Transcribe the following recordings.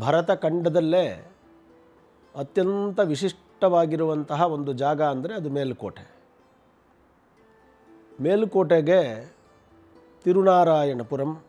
ಭರತಖಂಡದಲ್ಲೇ ಅತ್ಯಂತ ವಿಶಿಷ್ಟವಾಗಿರುವಂತಹ ಒಂದು ಜಾಗ ಅಂದರೆ ಅದು ಮೇಲುಕೋಟೆ. ಮೇಲುಕೋಟೆಗೆ ತಿರುನಾರಾಯಣಪುರಂ,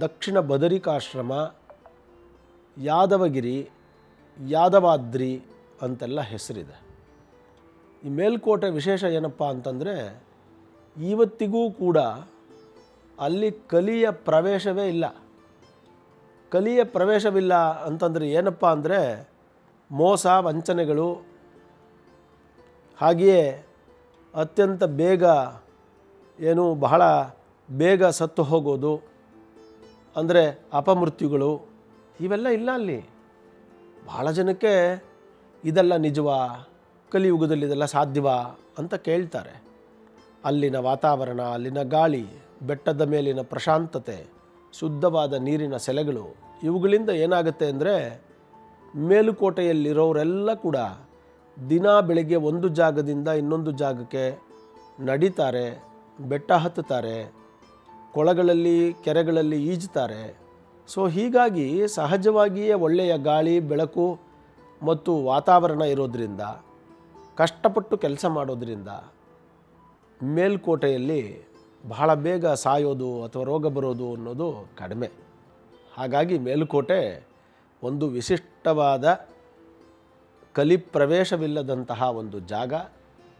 ದಕ್ಷಿಣ ಬದರಿಕಾಶ್ರಮ, ಯಾದವಗಿರಿ, ಯಾದವಾದ್ರಿ ಅಂತೆಲ್ಲ ಹೆಸರಿದೆ. ಈ ಮೇಲ್ಕೋಟೆ ವಿಶೇಷ ಏನಪ್ಪ ಅಂತಂದರೆ ಇವತ್ತಿಗೂ ಕೂಡ ಅಲ್ಲಿ ಕಲಿಯ ಪ್ರವೇಶವೇ ಇಲ್ಲ. ಕಲಿಯ ಪ್ರವೇಶವಿಲ್ಲ ಅಂತಂದರೆ ಏನಪ್ಪ ಅಂದರೆ ಮೋಸ, ವಂಚನೆಗಳು, ಹಾಗೆಯೇ ಅತ್ಯಂತ ಬೇಗ ಏನು ಬಹಳ ಬೇಗ ಸತ್ತು ಹೋಗೋದು, ಅಂದರೆ ಅಪಮೃತ್ಯುಗಳು, ಇವೆಲ್ಲ ಇಲ್ಲ ಅಲ್ಲಿ. ಭಾಳ ಜನಕ್ಕೆ ಇದೆಲ್ಲ ನಿಜವಾ? ಕಲಿಯುಗದಲ್ಲಿ ಇದೆಲ್ಲ ಸಾಧ್ಯವಾ ಅಂತ ಕೇಳ್ತಾರೆ. ಅಲ್ಲಿನ ವಾತಾವರಣ, ಅಲ್ಲಿನ ಗಾಳಿ, ಬೆಟ್ಟದ ಮೇಲಿನ ಪ್ರಶಾಂತತೆ ಶುದ್ಧವಾದ ನೀರಿನ ಸೆಲೆಗಳು, ಇವುಗಳಿಂದ ಏನಾಗುತ್ತೆ ಅಂದರೆ ಮೇಲುಕೋಟೆಯಲ್ಲಿರೋರೆಲ್ಲ ಕೂಡ ದಿನ ಬೆಳಗ್ಗೆ ಒಂದು ಜಾಗದಿಂದ ಇನ್ನೊಂದು ಜಾಗಕ್ಕೆ ನಡೀತಾರೆ, ಬೆಟ್ಟ ಹತ್ತುತ್ತಾರೆ, ಕೊಳಗಳಲ್ಲಿ, ಕೆರೆಗಳಲ್ಲಿ ಈಜುತ್ತಾರೆ. ಸೊ ಹೀಗಾಗಿ ಸಹಜವಾಗಿಯೇ ಒಳ್ಳೆಯ ಗಾಳಿ, ಬೆಳಕು ಮತ್ತು ವಾತಾವರಣ ಇರೋದರಿಂದ, ಕಷ್ಟಪಟ್ಟು ಕೆಲಸ ಮಾಡೋದರಿಂದ ಮೇಲ್ಕೋಟೆಯಲ್ಲಿ ಬಹಳ ಬೇಗ ಸಾಯೋದು ಅಥವಾ ರೋಗ ಬರೋದು ಅನ್ನೋದು ಕಡಿಮೆ. ಹಾಗಾಗಿ ಮೇಲುಕೋಟೆ ಒಂದು ವಿಶಿಷ್ಟವಾದ ಕಲಿ ಪ್ರವೇಶವಿಲ್ಲದಂತಹ ಒಂದು ಜಾಗ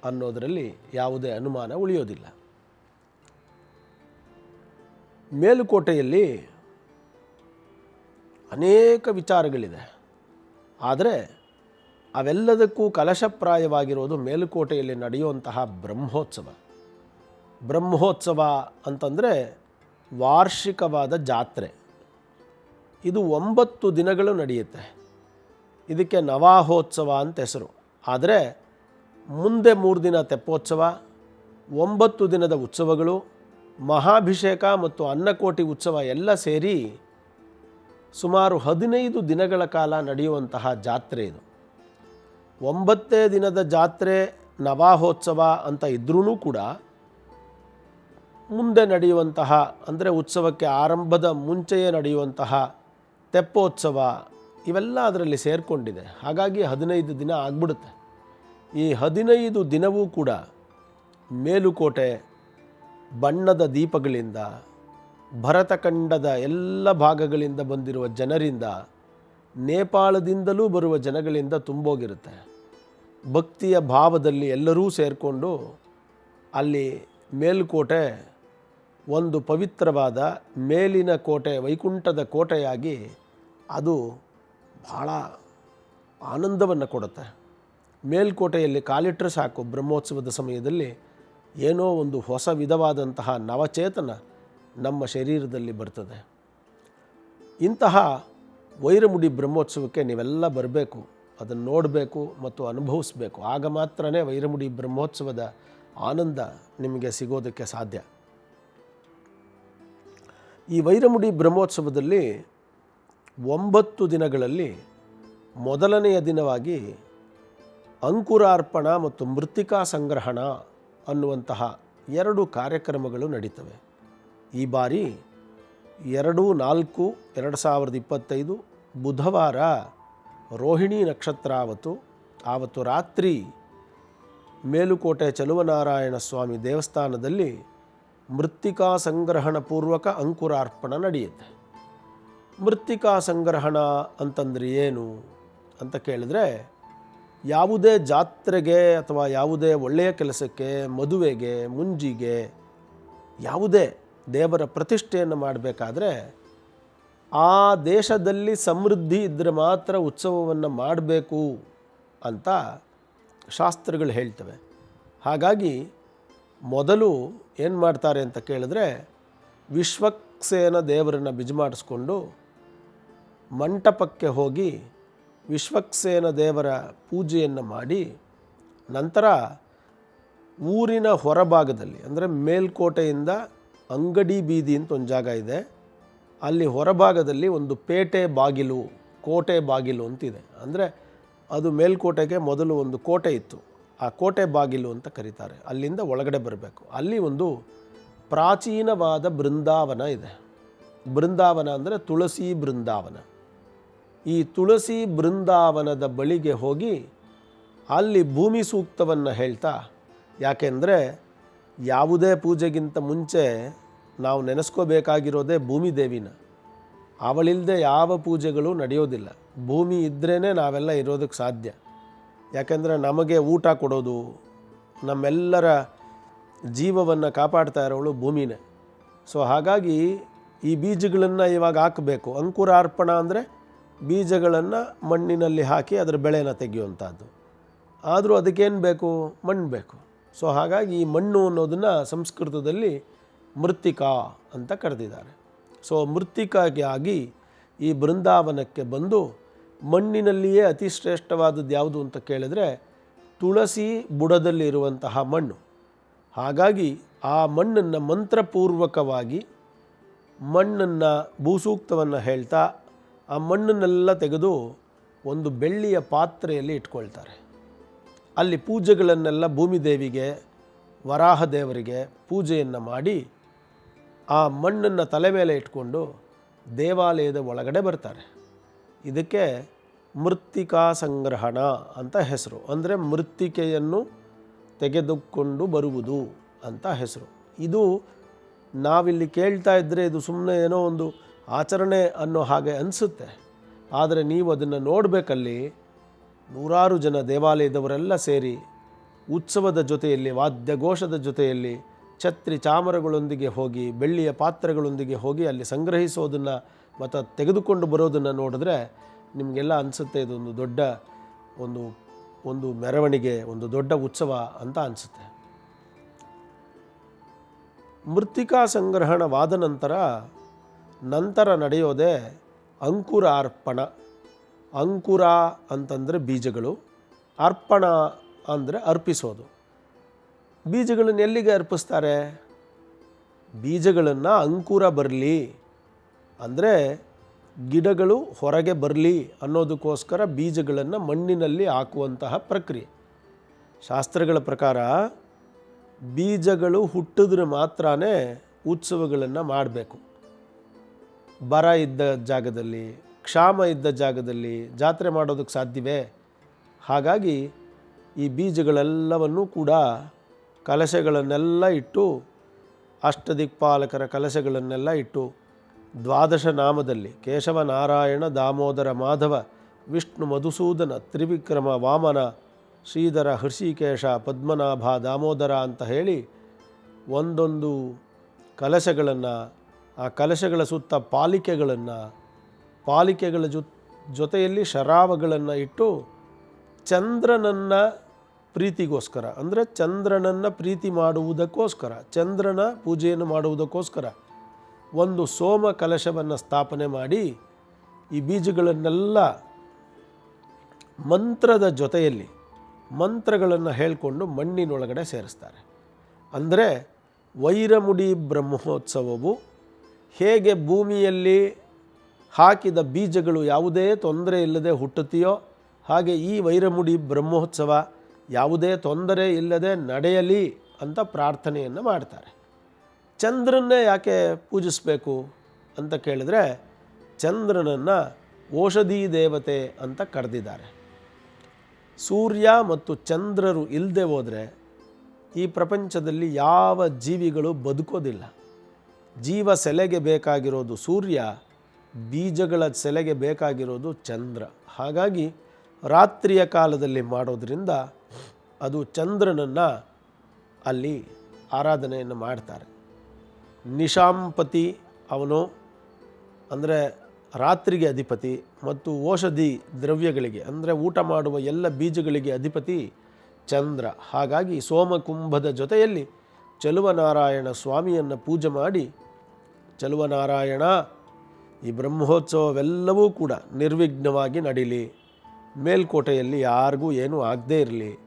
ಅನ್ನೋದರಲ್ಲಿ ಯಾವುದೇ ಅನುಮಾನ ಉಳಿಯೋದಿಲ್ಲ. ಮೇಲುಕೋಟೆಯಲ್ಲಿ ಅನೇಕ ವಿಚಾರಗಳಿದೆ. ಆದರೆ ಅವೆಲ್ಲದಕ್ಕೂ ಕಲಶಪ್ರಾಯವಾಗಿರೋದು ಮೇಲುಕೋಟೆಯಲ್ಲಿ ನಡೆಯುವಂತಹ ಬ್ರಹ್ಮೋತ್ಸವ. ಬ್ರಹ್ಮೋತ್ಸವ ಅಂತಂದರೆ ವಾರ್ಷಿಕವಾದ ಜಾತ್ರೆ. ಇದು ಒಂಬತ್ತು ದಿನಗಳು ನಡೆಯುತ್ತೆ. ಇದಕ್ಕೆ ನವಾಹೋತ್ಸವ ಅಂತ ಹೆಸರು. ಆದರೆ ಮುಂದೆ ಮೂರು ದಿನ ತೆಪ್ಪೋತ್ಸವ, ಒಂಬತ್ತು ದಿನದ ಉತ್ಸವಗಳು, ಮಹಾಭಿಷೇಕ ಮತ್ತು ಅನ್ನಕೋಟಿ ಉತ್ಸವ ಎಲ್ಲ ಸೇರಿ ಸುಮಾರು ಹದಿನೈದು ದಿನಗಳ ಕಾಲ ನಡೆಯುವಂತಹ ಜಾತ್ರೆ ಇದು. ಒಂಬತ್ತೇ ದಿನದ ಜಾತ್ರೆ ನವಾಹೋತ್ಸವ ಅಂತ ಇದ್ರೂ ಕೂಡ ಮುಂದೆ ನಡೆಯುವಂತಹ, ಅಂದರೆ ಉತ್ಸವಕ್ಕೆ ಆರಂಭದ ಮುಂಚೆಯೇ ನಡೆಯುವಂತಹ ತೆಪ್ಪೋತ್ಸವ ಇವೆಲ್ಲ ಅದರಲ್ಲಿ ಸೇರಿಕೊಂಡಿದೆ. ಹಾಗಾಗಿ ಹದಿನೈದು ದಿನ ಆಗ್ಬಿಡುತ್ತೆ. ಈ ಹದಿನೈದು ದಿನವೂ ಕೂಡ ಮೇಲುಕೋಟೆ ಬಣ್ಣದ ದೀಪಗಳಿಂದ ಭರತಖಂಡದ ಎಲ್ಲ ಭಾಗಗಳಿಂದ ಬಂದಿರುವ ಜನರಿಂದ, ನೇಪಾಳದಿಂದಲೂ ಬರುವ ಜನಗಳಿಂದ ತುಂಬೋಗಿರುತ್ತೆ. ಭಕ್ತಿಯ ಭಾವದಲ್ಲಿ ಎಲ್ಲರೂ ಸೇರಿಕೊಂಡು ಅಲ್ಲಿ ಮೇಲುಕೋಟೆ ಒಂದು ಪವಿತ್ರವಾದ ಮೇಲಿನ ಕೋಟೆ, ವೈಕುಂಠದ ಕೋಟೆಯಾಗಿ ಅದು ಭಾಳ ಆನಂದವನ್ನು ಕೊಡುತ್ತೆ. ಮೇಲ್ಕೋಟೆಯಲ್ಲಿ ಕಾಲಿಟ್ಟರೆ ಸಾಕು. ಬ್ರಹ್ಮೋತ್ಸವದ ಸಮಯದಲ್ಲಿ ಏನೋ ಒಂದು ಹೊಸ ವಿಧವಾದಂತಹ ನವಚೇತನ ನಮ್ಮ ಶರೀರದಲ್ಲಿ ಬರ್ತದೆ. ಇಂತಹ ವೈರಮುಡಿ ಬ್ರಹ್ಮೋತ್ಸವಕ್ಕೆ ನೀವೆಲ್ಲ ಬರಬೇಕು. ಅದನ್ನು ನೋಡಬೇಕು ಮತ್ತು ಅನುಭವಿಸ್ಬೇಕು. ಆಗ ಮಾತ್ರನೇ ವೈರಮುಡಿ ಬ್ರಹ್ಮೋತ್ಸವದ ಆನಂದ ನಿಮಗೆ ಸಿಗೋದಕ್ಕೆ ಸಾಧ್ಯ. ಈ ವೈರಮುಡಿ ಬ್ರಹ್ಮೋತ್ಸವದಲ್ಲಿ ಒಂಬತ್ತು ದಿನಗಳಲ್ಲಿ ಮೊದಲನೆಯ ದಿನವಾಗಿ ಅಂಕುರಾರ್ಪಣ ಮತ್ತು ಮೃತ್ತಿಕಾ ಸಂಗ್ರಹಣ ಅನ್ನುವಂತಹ ಎರಡು ಕಾರ್ಯಕ್ರಮಗಳು ನಡೀತವೆ. ಈ ಬಾರಿ ಎರಡು, ನಾಲ್ಕು, ಎರಡು ಸಾವಿರದ ಇಪ್ಪತ್ತೈದು, ಬುಧವಾರ ರೋಹಿಣಿ ನಕ್ಷತ್ರ ಆವತ್ತು ಆವತ್ತು ರಾತ್ರಿ ಮೇಲುಕೋಟೆ ಚಲುವನಾರಾಯಣ ಸ್ವಾಮಿ ದೇವಸ್ಥಾನದಲ್ಲಿ ಮೃತ್ತಿಕಾ ಸಂಗ್ರಹಣ ಪೂರ್ವಕ ಅಂಕುರಾರ್ಪಣ ನಡೆಯುತ್ತೆ. ಮೃತ್ತಿಕಾ ಸಂಗ್ರಹಣ ಅಂತಂದರೆ ಏನು ಅಂತ ಕೇಳಿದ್ರೆ ಯಾವುದೇ ಜಾತ್ರೆಗೆ ಅಥವಾ ಯಾವುದೇ ಒಳ್ಳೆಯ ಕೆಲಸಕ್ಕೆ, ಮದುವೆಗೆ, ಮುಂಜಿಗೆ ಯಾವುದೇ ದೇವರ ಪ್ರತಿಷ್ಠೆಯನ್ನು ಮಾಡಬೇಕಾದ್ರೆ ಆ ದೇಶದಲ್ಲಿ ಸಮೃದ್ಧಿ ಇದ್ದರೆ ಮಾತ್ರ ಉತ್ಸವವನ್ನು ಮಾಡಬೇಕು ಅಂತ ಶಾಸ್ತ್ರಗಳು ಹೇಳ್ತವೆ. ಹಾಗಾಗಿ ಮೊದಲು ಏನು ಮಾಡ್ತಾರೆ ಅಂತ ಕೇಳಿದ್ರೆ ವಿಶ್ವಕ್ಸೇನ ದೇವರನ್ನು ಬಿಜುಮಾಡಿಸ್ಕೊಂಡು ಮಂಟಪಕ್ಕೆ ಹೋಗಿ ವಿಶ್ವಕ್ಸೇನ ದೇವರ ಪೂಜೆಯನ್ನು ಮಾಡಿ ನಂತರ ಊರಿನ ಹೊರಭಾಗದಲ್ಲಿ, ಅಂದರೆ ಮೇಲ್ಕೋಟೆಯಿಂದ ಅಂಗಡಿ ಬೀದಿ ಅಂತ ಒಂದು ಜಾಗ ಇದೆ, ಅಲ್ಲಿ ಹೊರಭಾಗದಲ್ಲಿ ಒಂದು ಪೇಟೆ ಬಾಗಿಲು, ಕೋಟೆ ಬಾಗಿಲು ಅಂತಿದೆ. ಅಂದರೆ ಅದು ಮೇಲ್ಕೋಟೆಗೆ ಮೊದಲು ಒಂದು ಕೋಟೆ ಇತ್ತು. ಆ ಕೋಟೆ ಬಾಗಿಲು ಅಂತ ಕರೀತಾರೆ. ಅಲ್ಲಿಂದ ಒಳಗಡೆ ಬರಬೇಕು. ಅಲ್ಲಿ ಒಂದು ಪ್ರಾಚೀನವಾದ ಬೃಂದಾವನ ಇದೆ. ಬೃಂದಾವನ ಅಂದರೆ ತುಳಸಿ ಬೃಂದಾವನ. ಈ ತುಳಸಿ ಬೃಂದಾವನದ ಬಳಿಗೆ ಹೋಗಿ ಅಲ್ಲಿ ಭೂಮಿ ಸೂಕ್ತವನ್ನು ಹೇಳ್ತಾ, ಯಾಕೆಂದರೆ ಯಾವುದೇ ಪೂಜೆಗಿಂತ ಮುಂಚೆ ನಾವು ನೆನೆಸ್ಕೋಬೇಕಾಗಿರೋದೇ ಭೂಮಿ ದೇವಿನ. ಅವಳಿಲ್ಲದೆ ಯಾವ ಪೂಜೆಗಳು ನಡೆಯೋದಿಲ್ಲ. ಭೂಮಿ ಇದ್ರೇ ನಾವೆಲ್ಲ ಇರೋದಕ್ಕೆ ಸಾಧ್ಯ. ಯಾಕೆಂದರೆ ನಮಗೆ ಊಟ ಕೊಡೋದು, ನಮ್ಮೆಲ್ಲರ ಜೀವವನ್ನು ಕಾಪಾಡ್ತಾ ಇರೋಳು ಭೂಮಿನೇ. ಸೊ ಹಾಗಾಗಿ ಈ ಬೀಜಗಳನ್ನು ಇವಾಗ ಹಾಕಬೇಕು. ಅಂಕುರಾರ್ಪಣ ಅಂದರೆ ಬೀಜಗಳನ್ನು ಮಣ್ಣಿನಲ್ಲಿ ಹಾಕಿ ಅದರ ಬೆಳೆನ ತೆಗೆಯುವಂಥದ್ದು ಆದರೂ ಅದಕ್ಕೇನು ಬೇಕು? ಮಣ್ಣು ಬೇಕು. ಸೊ ಹಾಗಾಗಿ ಈ ಮಣ್ಣು ಅನ್ನೋದನ್ನು ಸಂಸ್ಕೃತದಲ್ಲಿ ಮೃತ್ತಿಕಾ ಅಂತ ಕರೆದಿದ್ದಾರೆ. ಸೊ ಮೃತ್ತಿಕಾಗಿ ಈ ಬೃಂದಾವನಕ್ಕೆ ಬಂದು ಮಣ್ಣಿನಲ್ಲಿಯೇ ಅತಿ ಶ್ರೇಷ್ಠವಾದದ್ದು ಯಾವುದು ಅಂತ ಕೇಳಿದ್ರೆ ತುಳಸಿ ಬುಡದಲ್ಲಿರುವಂತಹ ಮಣ್ಣು. ಹಾಗಾಗಿ ಆ ಮಣ್ಣನ್ನು ಮಂತ್ರಪೂರ್ವಕವಾಗಿ ಮಣ್ಣನ್ನು ಭೂಸೂಕ್ತವನ್ನು ಹೇಳ್ತಾ ಆ ಮಣ್ಣನ್ನೆಲ್ಲ ತೆಗೆದು ಒಂದು ಬೆಳ್ಳಿಯ ಪಾತ್ರೆಯಲ್ಲಿ ಇಟ್ಕೊಳ್ತಾರೆ. ಅಲ್ಲಿ ಪೂಜೆಗಳನ್ನೆಲ್ಲ ಭೂಮಿ ದೇವಿಗೆ, ವರಾಹ ದೇವರಿಗೆ ಪೂಜೆಯನ್ನು ಮಾಡಿ ಆ ಮಣ್ಣನ್ನು ತಲೆ ಮೇಲೆ ಇಟ್ಕೊಂಡು ದೇವಾಲಯದ ಒಳಗಡೆ ಬರ್ತಾರೆ. ಇದಕ್ಕೆ ಮೃತ್ತಿಕಾ ಸಂಗ್ರಹಣ ಅಂತ ಹೆಸರು. ಅಂದರೆ ಮೃತ್ತಿಕೆಯನ್ನು ತೆಗೆದುಕೊಂಡು ಬರುವುದು ಅಂತ ಹೆಸರು. ಇದು ನಾವಿಲ್ಲಿ ಕೇಳ್ತಾ ಇದ್ದರೆ ಇದು ಸುಮ್ಮನೆ ಏನೋ ಒಂದು ಆಚರಣೆ ಅನ್ನೋ ಹಾಗೆ ಅನಿಸುತ್ತೆ. ಆದರೆ ನೀವು ಅದನ್ನು ನೋಡಬೇಕಲ್ಲಿ ನೂರಾರು ಜನ ದೇವಾಲಯದವರೆಲ್ಲ ಸೇರಿ ಉತ್ಸವದ ಜೊತೆಯಲ್ಲಿ, ವಾದ್ಯಘೋಷದ ಜೊತೆಯಲ್ಲಿ, ಛತ್ರಿ ಚಾಮರಗಳೊಂದಿಗೆ ಹೋಗಿ, ಬೆಳ್ಳಿಯ ಪಾತ್ರೆಗಳೊಂದಿಗೆ ಹೋಗಿ ಅಲ್ಲಿ ಸಂಗ್ರಹಿಸೋದನ್ನು ಮತ್ತು ತೆಗೆದುಕೊಂಡು ಬರೋದನ್ನು ನೋಡಿದ್ರೆ ನಿಮಗೆಲ್ಲ ಅನಿಸುತ್ತೆ ಇದೊಂದು ದೊಡ್ಡ ಒಂದು ಒಂದು ಮೆರವಣಿಗೆ, ಒಂದು ದೊಡ್ಡ ಉತ್ಸವ ಅಂತ ಅನಿಸುತ್ತೆ. ಮೃತ್ತಿಕಾ ಸಂಗ್ರಹಣವಾದ ನಂತರ ನಂತರ ನಡೆಯೋದೇ ಅಂಕುರ ಅರ್ಪಣ ಅಂಕುರ ಅಂತಂದರೆ ಬೀಜಗಳು, ಅರ್ಪಣ ಅಂದರೆ ಅರ್ಪಿಸೋದು. ಬೀಜಗಳನ್ನು ಎಲ್ಲಿಗೆ ಅರ್ಪಿಸ್ತಾರೆ? ಬೀಜಗಳನ್ನು ಅಂಕುರ ಬರಲಿ. ಅಂದರೆ ಗಿಡಗಳು ಹೊರಗೆ ಬರಲಿ ಅನ್ನೋದಕ್ಕೋಸ್ಕರ ಬೀಜಗಳನ್ನು ಮಣ್ಣಿನಲ್ಲಿ ಹಾಕುವಂತಹ ಪ್ರಕ್ರಿಯೆ. ಶಾಸ್ತ್ರಗಳ ಪ್ರಕಾರ ಬೀಜಗಳು ಹುಟ್ಟಿದ್ರೆ ಮಾತ್ರ ಉತ್ಸವಗಳನ್ನು ಮಾಡಬೇಕು. ಬರ ಇದ್ದ ಜಾಗದಲ್ಲಿ, ಕ್ಷಾಮ ಇದ್ದ ಜಾಗದಲ್ಲಿ ಜಾತ್ರೆ ಮಾಡೋದಕ್ಕೆ ಸಾಧ್ಯವೇ? ಹಾಗಾಗಿ ಈ ಬೀಜಗಳೆಲ್ಲವನ್ನೂ ಕೂಡ ಕಲಶಗಳನ್ನೆಲ್ಲ ಇಟ್ಟು, ಅಷ್ಟದಿಕ್ಪಾಲಕರ ಕಲಶಗಳನ್ನೆಲ್ಲ ಇಟ್ಟು ದ್ವಾದಶ ನಾಮದಲ್ಲಿ ಕೇಶವ ನಾರಾಯಣ ದಾಮೋದರ ಮಾಧವ ವಿಷ್ಣು ಮಧುಸೂದನ ತ್ರಿವಿಕ್ರಮ ವಾಮನ ಶ್ರೀಧರ ಹೃಷಿಕೇಶ ಪದ್ಮನಾಭ ದಾಮೋದರ ಅಂತ ಹೇಳಿ ಒಂದೊಂದು ಕಲಶಗಳನ್ನು, ಆ ಕಲಶಗಳ ಸುತ್ತ ಪಾಲಿಕೆಗಳನ್ನು, ಪಾಲಿಕೆಗಳ ಜೊ, ಜೊತೆಯಲ್ಲಿ ಶರಾವಗಳನ್ನು ಇಟ್ಟು ಚಂದ್ರನನ್ನು ಪ್ರೀತಿಗೋಸ್ಕರ, ಅಂದರೆ ಚಂದ್ರನನ್ನು ಪ್ರೀತಿ ಮಾಡುವುದಕ್ಕೋಸ್ಕರ, ಚಂದ್ರನ ಪೂಜೆಯನ್ನು ಮಾಡುವುದಕ್ಕೋಸ್ಕರ. ಒಂದು ಸೋಮ ಕಲಶವನ್ನು ಸ್ಥಾಪನೆ ಮಾಡಿ ಈ ಬೀಜಗಳನ್ನೆಲ್ಲ ಮಂತ್ರದ ಜೊತೆಯಲ್ಲಿ ಮಂತ್ರಗಳನ್ನು ಹೇಳಿಕೊಂಡು ಮಣ್ಣಿನೊಳಗಡೆ ಸೇರಿಸ್ತಾರೆ. ಅಂದರೆ ವೈರಮುಡಿ ಬ್ರಹ್ಮೋತ್ಸವವು ಹೇಗೆ ಭೂಮಿಯಲ್ಲಿ ಹಾಕಿದ ಬೀಜಗಳು ಯಾವುದೇ ತೊಂದರೆ ಇಲ್ಲದೆ ಹುಟ್ಟುತ್ತೆಯೋ ಹಾಗೆ ಈ ವೈರಮುಡಿ ಬ್ರಹ್ಮೋತ್ಸವ ಯಾವುದೇ ತೊಂದರೆ ಇಲ್ಲದೆ ನಡೆಯಲಿ ಅಂತ ಪ್ರಾರ್ಥನೆಯನ್ನು ಮಾಡ್ತಾರೆ. ಚಂದ್ರನ್ನೇ ಯಾಕೆ ಪೂಜಿಸಬೇಕು ಅಂತ ಕೇಳಿದ್ರೆ ಚಂದ್ರನನ್ನು ಔಷಧಿ ದೇವತೆ ಅಂತ ಕರೆದಿದ್ದಾರೆ. ಸೂರ್ಯ ಮತ್ತು ಚಂದ್ರರು ಇಲ್ಲದೆ ಹೋದರೆ ಈ ಪ್ರಪಂಚದಲ್ಲಿ ಯಾವ ಜೀವಿಗಳು ಬದುಕೋದಿಲ್ಲ. ಜೀವ ಸೆಲೆಗೆ ಬೇಕಾಗಿರೋದು ಸೂರ್ಯ, ಬೀಜಗಳ ಸೆಲೆಗೆ ಬೇಕಾಗಿರೋದು ಚಂದ್ರ. ಹಾಗಾಗಿ ರಾತ್ರಿಯ ಕಾಲದಲ್ಲಿ ಮಾಡೋದರಿಂದ ಅದು ಚಂದ್ರನನ್ನು ಅಲ್ಲಿ ಆರಾಧನೆಯನ್ನು ಮಾಡ್ತಾರೆ. ನಿಶಾಂಪತಿ ಅವನು ಅಂದರೆ ರಾತ್ರಿಗೆ ಅಧಿಪತಿ ಮತ್ತು ಔಷಧಿ ದ್ರವ್ಯಗಳಿಗೆ ಅಂದರೆ ಊಟ ಮಾಡುವ ಎಲ್ಲ ಬೀಜಗಳಿಗೆ ಅಧಿಪತಿ ಚಂದ್ರ. ಹಾಗಾಗಿ ಸೋಮಕುಂಭದ ಜೊತೆಯಲ್ಲಿ ಚಲುವನಾರಾಯಣ ಸ್ವಾಮಿಯನ್ನು ಪೂಜೆ ಮಾಡಿ ಚಲುವನಾರಾಯಣ ಈ ಬ್ರಹ್ಮೋತ್ಸವವೆಲ್ಲವೂ ಕೂಡ ನಿರ್ವಿಘ್ನವಾಗಿ ನಡೀಲಿ. ಮೇಲ್ಕೋಟೆಯಲ್ಲಿ ಯಾರಿಗೂ ಏನೂ ಆಗದೇ ಇರಲಿ.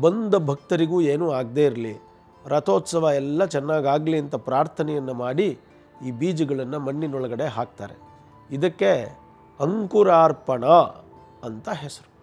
ಬಂದ ಭಕ್ತರಿಗೂ ಏನೂ ಆಗದೇ ಇರಲಿ. ರಥೋತ್ಸವ ಎಲ್ಲ ಚೆನ್ನಾಗಾಗಲಿ ಅಂತ ಪ್ರಾರ್ಥನೆಯನ್ನು ಮಾಡಿ ಈ ಬೀಜಗಳನ್ನು ಮಣ್ಣಿನೊಳಗಡೆ ಹಾಕ್ತಾರೆ. ಇದಕ್ಕೆ ಅಂಕುರಾರ್ಪಣ ಅಂತ ಹೆಸರು.